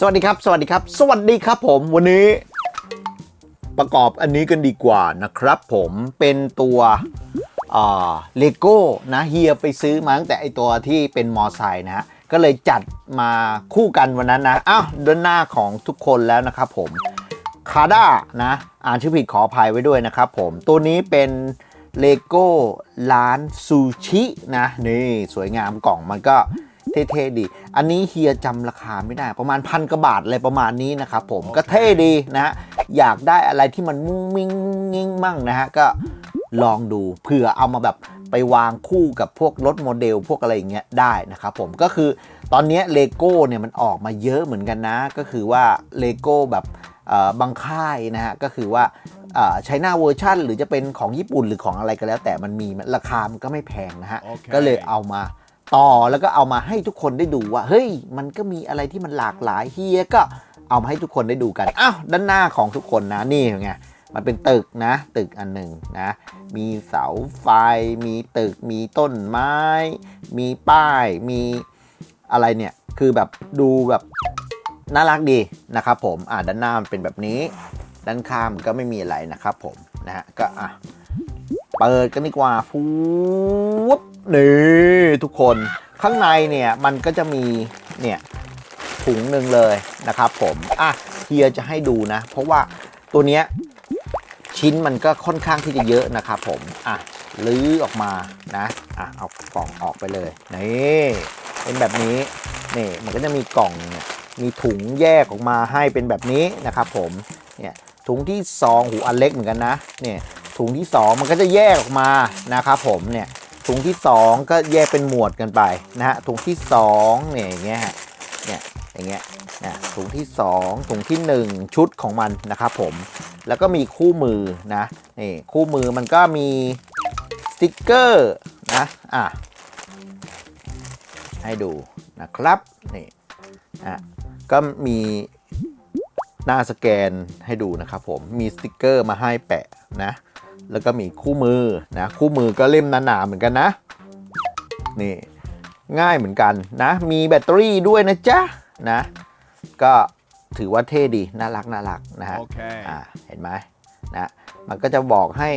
สวัสดีครับ สวัสดีครับ สวัสดีครับผมวันนี้ ประกอบอันนี้กันดีกว่านะครับผมเป็นตัวเลโก้นะเฮียไปซื้อมาตั้งแต่ไอตัวที่เป็นมอไซค์นะฮะก็เลยจัดมาคู่กันวันนั้นนะอ้าวด้านหน้าของทุกคนแล้วนะครับผมคาด้านะอ่านชื่อผิดขออภัยไว้ด้วยนะครับผมตัวนี้เป็นเลโก้ร้านซูชินะนี่สวยงามกล่องมันก็ เท่ๆดี อันนี้เฮียจำราคาไม่ได้ ประมาณพันกว่าบาทอะไรประมาณนี้นะครับผมก็เท่ดีนะฮะอยากได้อะไรที่มันมุ้งมิ้งงิ้งมั่งนะฮะก็ลองดูเผื่อเอามาแบบไปวางคู่กับพวกรถโมเดลพวกอะไรอย่างเงี้ยได้นะครับผมก็คือตอนนี้เลโก้เนี่ยมันออกมาเยอะเหมือนกันนะ ก็คือว่าเลโก้แบบเอ่อบางค่ายนะฮะก็คือว่าใช้หน้าเวอร์ชั่นหรือจะเป็นของญี่ปุ่นหรือของอะไรก็แล้ว แต่มันมีราคามันก็ไม่แพงนะฮะโอเคก็เลยเอามา ต่อแล้วก็เอามาให้ทุกคนได้ดูว่า เฮ้ย มันก็มีอะไรที่มันหลากหลายเฮียก็เอามาให้ทุกคนได้ดูกันอ้าวด้านหน้าของทุกคนนะนี่ไงมันเป็นตึกนะ ตึกอันหนึ่งนะ มีเสาไฟ มีตึก มีต้นไม้ มีป้าย มีอะไรเนี่ย คือแบบดูแบบน่ารักดีนะครับผมอ่าด้านหน้ามันเป็นแบบนี้ ด้านข้ามก็ไม่มีอะไรนะครับผมนะฮะก็อะเปิดกันดีกว่าฟูบ นี่ทุกคนข้างในเนี่ยมันก็จะมีเนี่ยถุงหนึ่งเลยนะครับผมอะเฮียจะให้ดูนะ เพราะว่าตัวเนี้ยชิ้นมันก็ค่อนข้างที่จะเยอะนะครับผมอะลื้อออกมานะอะเอากล่องออกไปเลยนี่เป็นแบบนี้นี่มันก็จะมีกล่องเนี่ยมีถุงแยกออกมาให้เป็นแบบนี้นะครับผมเนี่ยถุงที่ซองหูอันเล็กเหมือนกันนะเนี่ยถุงที่ 2 มันก็จะแยกออกมานะครับผมเนี่ย ถุงที่ 2 ก็แยกเป็นหมวดกันไปนะฮะถุงที่2เนี่ยอย่างเงี้ยฮะเนี่ยอย่างเงี้ยนะถุงที่ 2 ถุงทีหนึ่1 ชุดของมันนะครับผมแล้วก็มีคู่มือนะนี่คู่มือมันก็มีสติกเกอร์นะอะให้ดูนะครับนี่อะก็มีหน้าสแกนให้ดูนะครับผมมีสติกเกอร์มาให้แปะนะ แล้วก็มีคู่มือนะคู่มือก็เล่มหนาๆเหมือนกันนะนี่ง่ายเหมือนกันนะ มีแบตเตอรี่ด้วยนะจ๊ะนะ ก็ถือว่าเท่ดี น่ารักน่ารักนะฮะ Okay. อ่าเห็นไหมนะมันก็จะบอกให้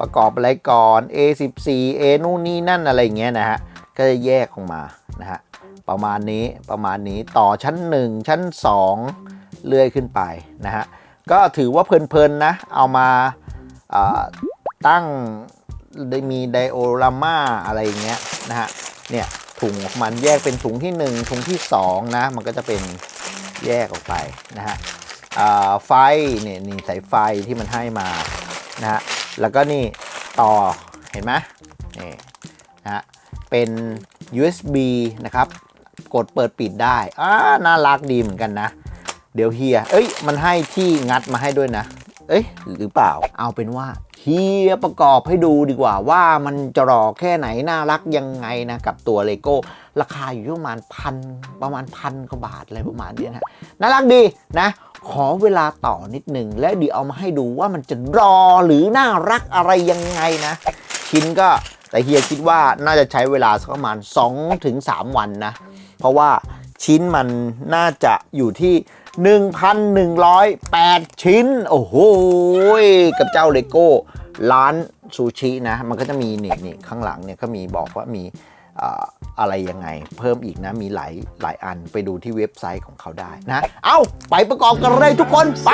ประกอบอะไรก่อน A14 A นู่นนี่นั่นอะไรอย่างเงี้ยนะฮะ ก็จะแยกออกมานะฮะประมาณนี้ประมาณนี้ต่อชั้น 1 ชั้น 2 เลื่อยขึ้นไปนะฮะ ก็ถือว่าเพลินๆนะ เอามาอ่า ตั้งได้มีไดโอรามาอะไรอย่างเงี้ยนะฮะเนี่ยถุงมันแยกเป็นถุงที่ 1 ถุงที่ 2 นะ มันก็จะเป็นแยกออกไปนะฮะไฟเนี่ยนี่สายไฟที่มันให้มานะฮะแล้วก็นี่ต่อเห็นไหมนี่นะฮะเป็น USB นะครับ กดเปิดปิดได้อ่าน่ารักดีเหมือนกันนะ เดี๋ยวเฮียเอ้ย มันให้ที่งัดมาให้ด้วยนะ เอ้ยหรือเปล่า เอาเป็นว่าเฮียประกอบให้ดูดีกว่าว่ามันจะรอแค่ไหน น่ารักยังไงนะกับตัวเลโก้ ราคาอยู่ที่ประมาณพันประมาณพันกว่าบาทอะไรประมาณนี้นะน่ารักดีนะ ขอเวลาต่อนิดหนึ่งแล้วเดี๋ยวเอามาให้ดูว่ามันจะรอหรือน่ารักอะไรยังไงนะ ชิ้นก็แต่เฮียคิดว่าน่าจะใช้เวลาสักประมาณ 2-3 วันนะ เพราะว่าชิ้นมันน่าจะอยู่ที่ 1,108 ชิ้น โอ้โห กับเจ้าเลโก้ร้านซูชินะ มันก็จะมีนี่นี่ข้างหลังเนี่ยก็มีบอกว่ามีอะไรยังไง เพิ่มอีกนะ มีหลายหลายอันไปดูที่เว็บไซต์ของเขาได้นะ เอาไปประกอบกันเลยทุกคน ไป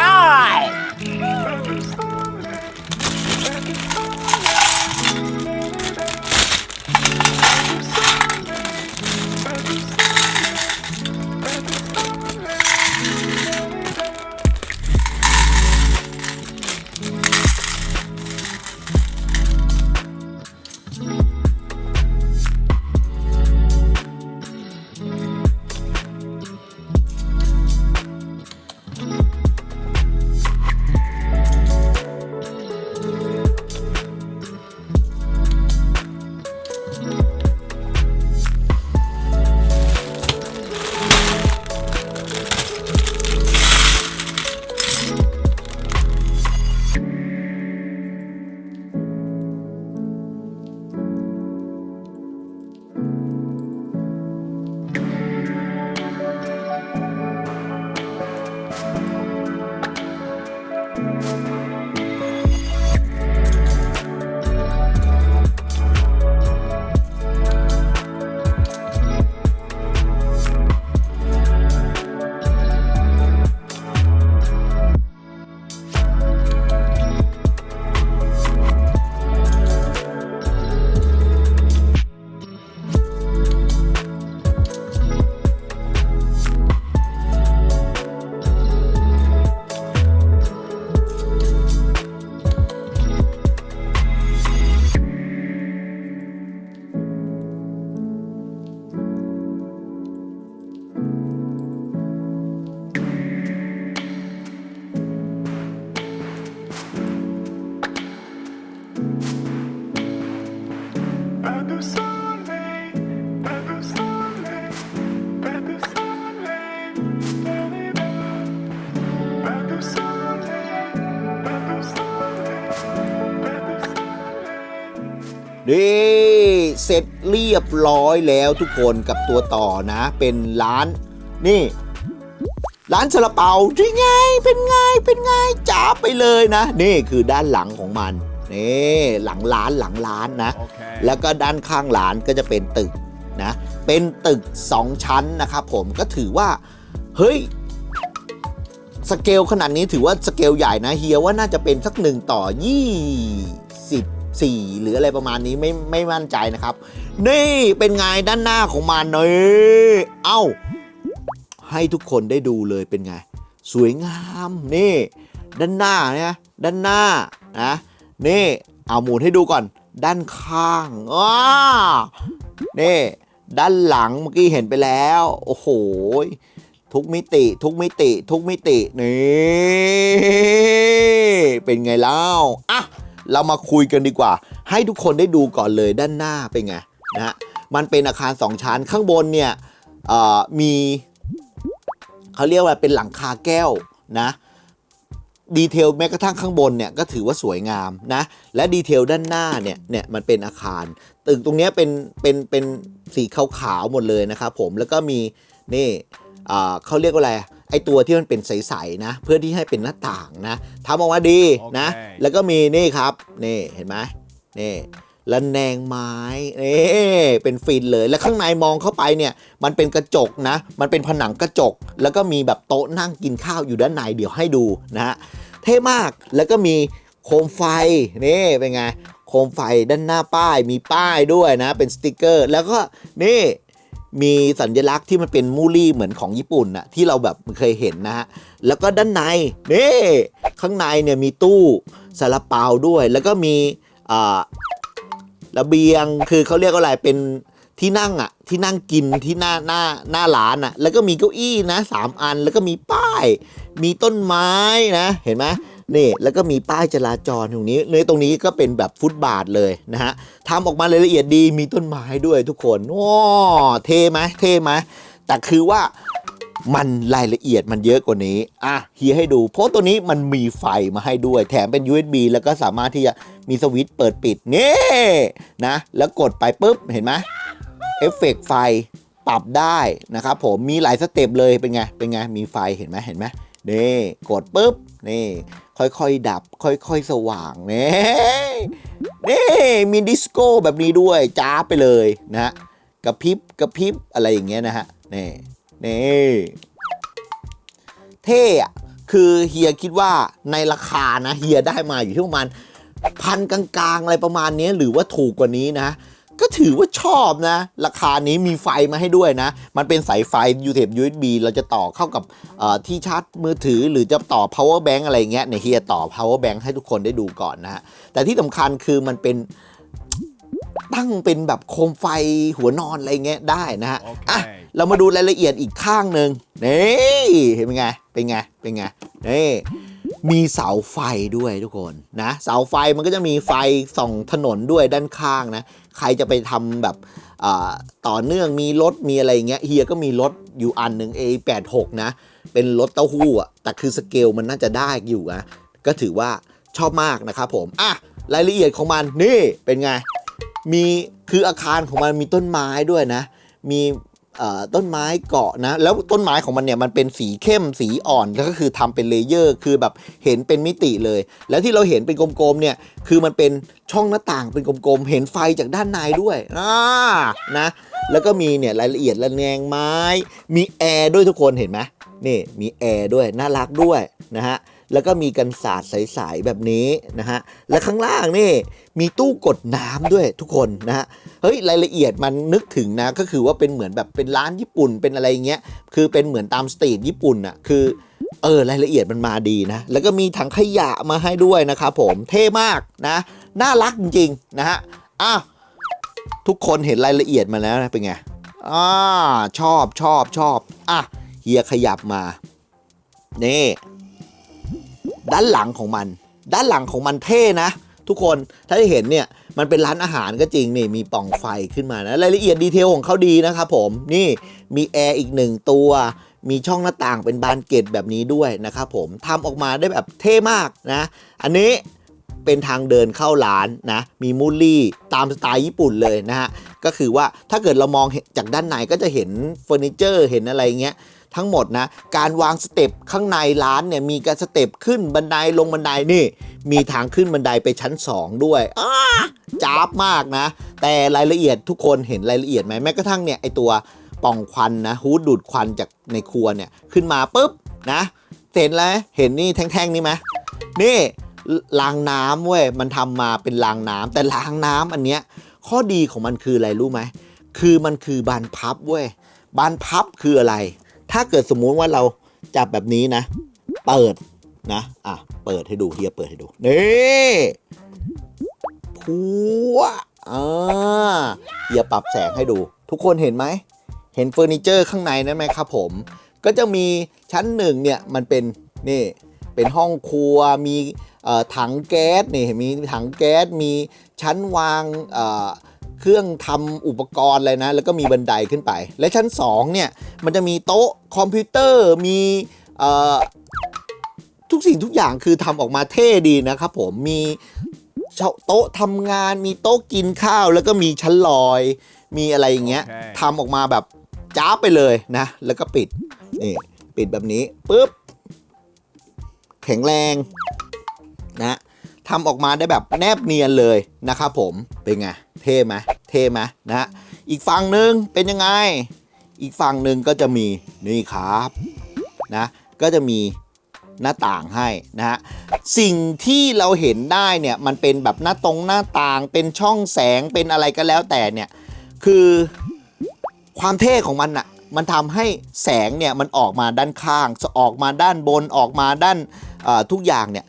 นี่เสร็จเรียบร้อยแล้วทุกคนกับตัวต่อนะ เป็นร้าน นี่ ร้านซาลาเปาเป็นไง เป็นไง เป็นไงจ้าไปเลยนะ นี่คือด้านหลังของมัน นี่ หลังร้านหลังร้านนะ แล้วก็ด้านข้างร้านก็จะเป็นตึกนะ เป็นตึก 2 ชั้นนะครับผมก็ถือว่า เฮ้ย สเกลขนาดนี้ถือว่าสเกลใหญ่นะเฮียว่าน่าจะเป็นสักหนึ่งต่อ 24 หรืออะไรประมาณนี้ไม่ไม่มั่นใจนะครับ นี่เป็นไงด้านหน้าของมันเนยเอ้า ให้ทุกคนได้ดูเลยเป็นไง สวยงามนี่ ด้านหน้าเนี่ยด้านหน้านะนี่เอาหมุนให้ดูก่อน ด้านข้างอ้านี่ด้านหลังเมื่อกี้เห็นไปแล้ว โอ้โห ทุกมิติ ทุกมิติ ทุกมิติ นี่ เป็นไงเล่าอะเรามาคุยกันดีกว่า ให้ทุกคนได้ดูก่อนเลยด้านหน้าเป็นไงนะฮะมันเป็นอาคารสองชั้นข้างบนเนี่ยเออมีเขาเรียกว่าเป็นหลังคาแก้วนะ ดีเทลแม้กระทั่งข้างบนเนี่ยก็ถือว่าสวยงามนะ และดีเทลด้านหน้าเนี่ยเนี่ยมันเป็นอาคาร ตึกตรงเนี้ยเป็นเป็นเป็นสีขาวๆหมดเลยนะครับผมแล้วก็มีนี่อ่าเขาเรียกว่าอะไรไอตัวที่มันเป็นใสๆนะ เพื่อที่ให้เป็นหน้าต่างนะทำออกมาดีนะโอเคแล้วก็มีนี่ครับนี่เห็นไหมนี่ ระแนงไม้นี่เป็นฟินเลย แล้วข้างในมองเข้าไปเนี่ย มันเป็นกระจกนะ มันเป็นผนังกระจก แล้วก็มีแบบโต๊ะนั่งกินข้าวอยู่ด้านในเดี๋ยวให้ดูนะฮะ เท่มาก แล้วก็มีโคมไฟ นี่เป็นไง โคมไฟด้านหน้าป้าย มีป้ายด้วยนะ เป็นสติกเกอร์ แล้วก็นี่มีสัญลักษณ์ที่มันเป็นมูลี่เหมือนของญี่ปุ่นนะที่เราแบบเคยเห็นนะฮะ แล้วก็ด้านในนี่ข้างในเนี่ยมีตู้ซาลาเปาด้วย แล้วก็มีอ่า ระเบียงคือเขาเรียกว่าอะไรเป็นที่นั่งอะที่นั่งกินที่หน้าหน้าหน้าร้านอะแล้วก็มีเก้าอี้นะสามอันแล้วก็มีป้าย มีต้นไม้นะเห็นไหมนี่แล้วก็มีป้ายจราจรตรงนี้ในตรงนี้ก็เป็นแบบฟุตบาทเลยนะฮะทำออกมารายละเอียดดีมีต้นไม้ด้วยทุกคนว้าเท่ไหมเท่ไหมแต่คือว่า มันรายละเอียดมันเยอะกว่านี้ อะเฮียให้ดู เพราะตัวนี้มันมีไฟมาให้ด้วย แถมเป็น USB แล้วก็สามารถที่จะมีสวิตช์เปิดปิด นี่นะ แล้วกดไปปุ๊บ เห็นไหมเอฟเฟกต์ไฟปรับได้นะครับผม มีหลายสเต็ปเลย เป็นไง เป็นไง มีไฟ เห็นไหมเห็นไหมนี่ กดปุ๊บ นี่ ค่อยๆ ดับ ค่อยๆ สว่าง นี่ นี่ มีดิสโก้แบบนี้ด้วย จ้าไปเลยนะฮะ กระพริบ กระพริบ อะไรอย่างเงี้ยนะฮะ นี่ นี่เท่อะคือเฮียคิดว่าในราคานะเฮียได้มาอยู่ที่ประมาณพันกลางๆ อะไรประมาณนี้หรือว่าถูกกว่านี้นะ ก็ถือว่าชอบนะ ราคานี้มีไฟมาให้ด้วยนะ มันเป็นสายไฟ u t e p USB เราจะต่อเข้ากับที่ชาร์จมือถือ หรือจะต่อ power bank อะไรเงี้ยเนี่ยเฮียต่อ power bank ให้ทุกคนได้ดูก่อนนะฮะแต่ที่สำคัญคือมันเป็น ตั้งเป็นแบบโคมไฟหัวนอนอะไรเงี้ยได้นะฮะโอเคอะเรามาดูรายละเอียดอีกข้างหนึ่งนี่เห็นเป็นไงเป็นไงเป็นไงนี่มีเสาไฟด้วยทุกคนนะ เสาไฟมันก็จะมีไฟส่องถนนด้วยด้านข้างนะ ใครจะไปทำแบบอ่าต่อเนื่องมีรถมีอะไรเงี้ยเฮียก็มีรถอยู่อันหนึ่ง A86 นะ เป็นรถเต้าหู้อะแต่คือสเกลมันน่าจะได้อยู่นะก็ถือว่าชอบมากนะครับผมอะรายละเอียดของมันนี่เป็นไง มีคืออาคารของมันมีต้นไม้ด้วยนะ มีต้นไม้เกาะนะ แล้วต้นไม้ของมันเนี่ยมันเป็นสีเข้มสีอ่อนแล้วก็คือทำเป็นเลเยอร์ คือแบบเห็นเป็นมิติเลย แล้วที่เราเห็นเป็นกลมๆเนี่ยคือมันเป็นช่องหน้าต่างเป็นกลมๆ เห็นไฟจากด้านในด้วยอ่านะ แล้วก็มีเนี่ยรายละเอียดระแนงไม้ มีแอร์ด้วยทุกคนเห็นไหมนี่มีแอร์ด้วยน่ารักด้วยนะฮะ แล้วก็มีกันศาสตร์ใสๆแบบนี้นะฮะ และข้างล่างนี่มีตู้กดน้ำด้วยทุกคนนะฮะ เฮ้ยรายละเอียดมันนึกถึงนะก็คือว่าเป็นเหมือนแบบเป็นร้านญี่ปุ่นเป็นอะไรเงี้ย คือเป็นเหมือนตามสตรีทญี่ปุ่นอะคือเออรายละเอียดมันมาดีนะ แล้วก็มีถังขยะมาให้ด้วยนะครับผมเท่มากนะ น่ารักจริงๆนะฮะ อ้าวทุกคนเห็นรายละเอียดมาแล้วนะเป็นไงอ่าชอบชอบชอบอะเฮียขยับมา นี่ ด้านหลังของมัน ด้านหลังของมันเท่นะ ทุกคนถ้าได้เห็นเนี่ยมันเป็นร้านอาหารก็จริงนี่มีปล่องไฟขึ้นมานะรายละเอียดดีเทลของเขาดีนะครับผมนี่มีแอร์อีกหนึ่งตัวมีช่องหน้าต่างเป็นบานเกตแบบนี้ด้วยนะครับผมทำออกมาได้แบบเท่มากนะ อันนี้เป็นทางเดินเข้าร้านนะ มีมูลลี่ตามสไตล์ญี่ปุ่นเลยนะฮะ ก็คือว่าถ้าเกิดเรามองจากด้านในก็จะเห็นเฟอร์นิเจอร์เห็นอะไรเงี้ย ทั้งหมดนะ การวางสเต็ปข้างในร้านเนี่ยมีการสเต็ปขึ้นบันไดลงบันไดนี่ มีทางขึ้นบันไดไปชั้น 2 ด้วยอ้าจ้าบมากนะ แต่รายละเอียดทุกคนเห็นรายละเอียดไหมแม้กระทั่งเนี่ยไอตัวป่องควันนะฮูดดูดควันจากในครัวเนี่ยขึ้นมาปุ๊บนะเห็นแล้วเห็นนี่แท่งๆนี่ไหมนี่รางน้ำเว้ยมันทำมาเป็นรางน้ำแต่รางน้ำอันเนี้ยข้อดีของมันคืออะไรรู้ไหมคือมันคือบานพับเว้ยบานพับคืออะไร ถ้าเกิดสมมุติว่าเราจับแบบนี้นะ เปิดนะ อะ เปิดให้ดูเฮียเปิดให้ดู นี่พัวอ่าเฮียปรับแสงให้ดู ทุกคนเห็นไหม เห็นเฟอร์นิเจอร์ข้างในนั้นไหมครับผม ก็จะมีชั้นหนึ่งเนี่ย มันเป็น นี่ เป็นห้องครัว มีถังแก๊ส นี่ มีถังแก๊ส มีชั้นวางอ่อ เครื่องทำอุปกรณ์อะไรนะ แล้วก็มีบันไดขึ้นไป และชั้น2เนี่ยมันจะมีโต๊ะคอมพิวเตอร์มีเอ่อทุกสิ่งทุกอย่างคือทำออกมาเท่ดีนะครับผมมีโต๊ะทำงานมีโต๊ะกินข้าว แล้วก็มีชั้นลอย มีอะไรอย่างเงี้ยโอเคทำออกมาแบบจ้าบไปเลยนะ แล้วก็ปิดนี่ปิดแบบนี้ปุ๊บแข็งแรงนะทำออกมาได้แบบแนบเนียนเลยนะครับผมเป็นไง เท่ไหมเท่ไหมนะอีกฝั่งหนึ่งเป็นยังไง อีกฝั่งหนึ่งก็จะมีนี่ครับนะก็จะมีหน้าต่างให้นะฮะสิ่งที่เราเห็นได้เนี่ยมันเป็นแบบหน้าตรงหน้าต่างเป็นช่องแสงเป็นอะไรก็แล้วแต่เนี่ยคือความเท่ของมันอะมันทำให้แสงเนี่ยมันออกมาด้านข้างออกมาด้านบนออกมาด้านทุกอย่างเนี่ย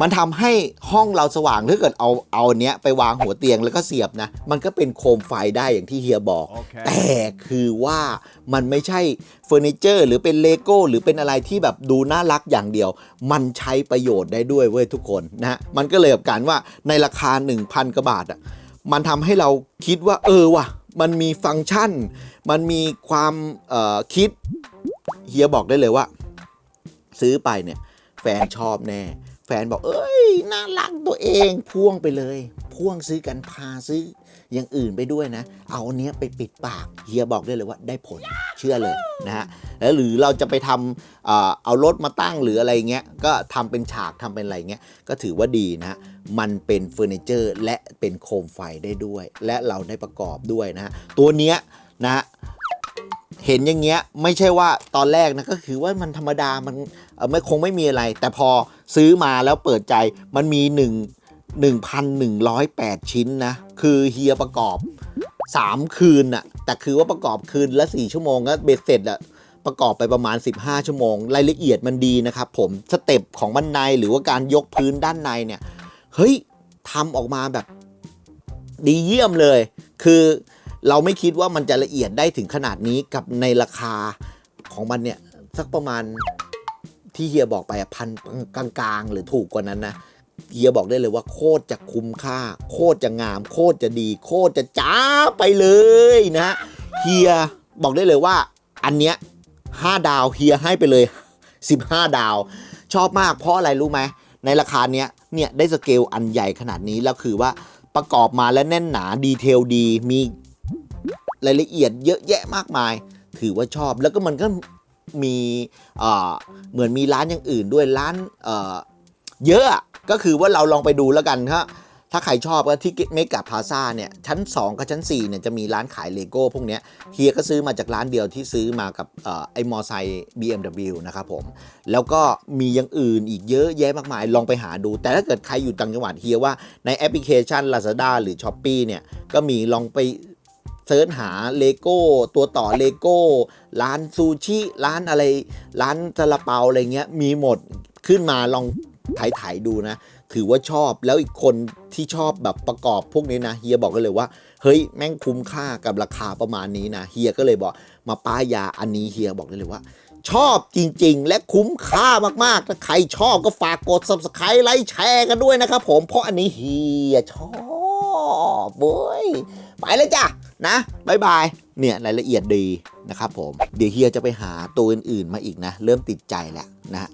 มันทำให้ห้องเราสว่างถ้าเกิดเอาเอาอันเนี้ยไปวางหัวเตียงแล้วก็เสียบนะ มันก็เป็นโคมไฟได้อย่างที่เฮียบอก Okay. แต่คือว่ามันไม่ใช่เฟอร์นิเจอร์ หรือเป็นเลโก้หรือเป็นอะไรที่แบบดูน่ารักอย่างเดียว มันใช้ประโยชน์ได้ด้วยเว้ยทุกคนนะฮะมันก็เลยกับการว่าในราคา 1,000กว่าบาทอะมันทำให้เราคิดว่าเออว่ะมันมีฟังก์ชัน มันมีความเอ่อคิดเฮียบอกได้เลยว่า ซื้อไปเนี่ยแฟนชอบแน่ แฟนบอกเอ้ยน่ารักตัวเองพ่วงไปเลย พ่วงซื้อกันพาซื้ออย่างอื่นไปด้วยนะ เอาเนี้ยไปปิดปากเฮียบอกได้เลยว่าได้ผลเชื่อเลยนะฮะแล้วหรือเราจะไปทำเอ่อเอารถมาตั้งหรืออะไรเงี้ยก็ทำเป็นฉากทำเป็นอะไรเงี้ยก็ถือว่าดีนะมันเป็นเฟอร์นิเจอร์และเป็นโคมไฟได้ด้วย และเราได้ประกอบด้วยนะตัวเนี้ยนะเห็นอย่างเงี้ยไม่ใช่ว่าตอนแรกนะก็คือว่ามันธรรมดามัน ไม่คงไม่มีอะไร แต่พอซื้อมาแล้วเปิดใจมันมี 1 1,108 ชิ้นนะ คือเฮียประกอบ 3 คืนน่ะแต่คือว่าประกอบคืนละ 4 ชั่วโมงก็เบ็ดเสร็จอะประกอบไปประมาณ 15 ชั่วโมง รายละเอียดมันดีนะครับผมสเต็ปของบันไดหรือว่าการยกพื้นด้านในเนี่ยเฮ้ยทำออกมาแบบดีเยี่ยมเลย คือเราไม่คิดว่ามันจะละเอียดได้ถึงขนาดนี้กับในราคาของมันเนี่ย สักประมาณ ที่เฮียบอกไปพันกลางๆ หรือถูกกว่านั้นนะเฮียบอกได้เลยว่าโคตรจะคุ้มค่า โคตรจะงาม โคตรจะดี โคตรจะจ้าไปเลยนะเฮียบอกได้เลยว่า อันเนี้ยห้าดาวเฮียให้ไปเลย 15 ดาว ชอบมากเพราะอะไรรู้ไหมในราคาเนี้ยเนี่ยได้สเกลอันใหญ่ขนาดนี้แล้วคือว่าประกอบมาแล้วแน่นหนาดีเทลดีมีรายละเอียดเยอะแยะมากมาย ถือว่าชอบแล้วก็มันก็ มีเอ่อเหมือนมีร้านอย่างอื่นด้วยร้านเอ่อเยอะก็คือว่าเราลองไปดูแล้วกันถ้าถ้าใครชอบก็ที่เมกะพาซาเนี่ยชั้น 2 กับชั้น4เนี่ยจะมีร้านขายเลโก้พวกเนี้ยเฮียก็ซื้อมาจากร้านเดียวที่ซื้อมากับเอ่อไอ้มอไซค์ BMW นะครับผม แล้วก็มีอย่างอื่นอีกเยอะแยะมากมายลองไปหาดู แต่ถ้าเกิดใครอยู่ต่างจังหวัดเฮียว่าในแอปพลิเคชัน Lazada หรือ s h อ p e e เนี่ยก็มีลองไป เซิร์ชหาเลโก้ตัวต่อเลโก้ร้านซูชิร้านอะไร ร้านซาลาเปาอะไรเงี้ยมีหมดขึ้นมาลองถ่ายถ่ายๆดูนะ ถือว่าชอบแล้วอีกคนที่ชอบแบบประกอบพวกนี้นะเฮียบอกกันเลยว่า เฮ้ยแม่งคุ้มค่ากับราคาประมาณนี้นะเฮียก็เลยบอกมาป้ายยาอันนี้เฮียบอกได้เลยว่า ชอบจริงๆ และคุ้มค่ามากๆถ้าใครชอบก็ฝากกด subscribe ไลค์แชร์กันด้วยนะครับผมเพราะอันนี้เฮียชอบเว้ยไปเลยจ้ะ นะบายบายเนี่ยรายละเอียดดีนะครับผม เดี๋ยวเฮียจะไปหาตัวอื่นๆมาอีกนะ เริ่มติดใจแล้วนะ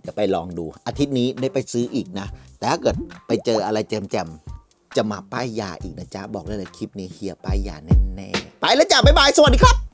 เดี๋ยวไปลองดู อาทิตย์นี้ได้ไปซื้ออีกนะ แต่ถ้าเกิดไปเจออะไรแจมๆจะมาป้ายยาอีกนะจ๊ะ บอกได้เลยคลิปนี้เฮียป้ายยาแน่ๆไปแล้วจ้ะบายบายสวัสดีครับ